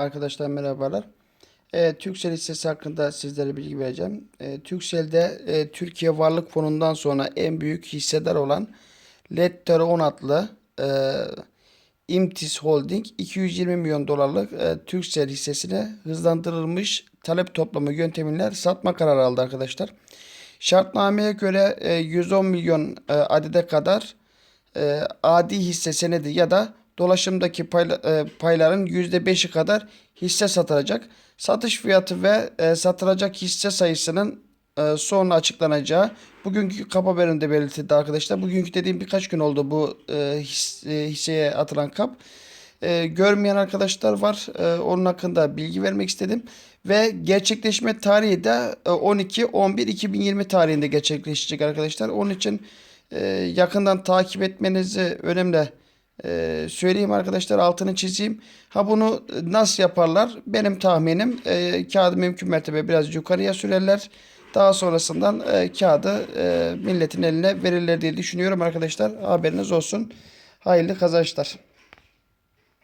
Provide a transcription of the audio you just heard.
Arkadaşlar merhabalar. E, Türksel hissesi hakkında sizlere bilgi vereceğim. E, Türksel'de e, Türkiye Varlık Fonu'ndan sonra en büyük hissedar olan Letter 10 adlı e, İmtis Holding 220 milyon dolarlık e, Türksel hissesine hızlandırılmış talep toplama yöntemiyle satma kararı aldı arkadaşlar. Şartnameye göre e, 110 milyon e, adede kadar e, adi hisse senedi ya da dolaşımdaki e, payların %5'i kadar hisse satılacak. Satış fiyatı ve e, satılacak hisse sayısının e, sonra açıklanacağı bugünkü kap haberinde belirtildi arkadaşlar. Bugünkü dediğim birkaç gün oldu bu e, e, hisseye atılan kap. Görmeyen arkadaşlar var. Onun hakkında bilgi vermek istedim. Ve gerçekleşme tarihi de e, 12-11-2020 tarihinde gerçekleşecek arkadaşlar. Onun için yakından takip etmenizi önemli e, söyleyeyim arkadaşlar altını çizeyim. Ha bunu nasıl yaparlar? Benim tahminim e, kağıdı mümkün mertebe biraz yukarıya sürerler. Daha sonrasından e, kağıdı e, milletin eline verirler diye düşünüyorum arkadaşlar. Haberiniz olsun. Hayırlı kazançlar.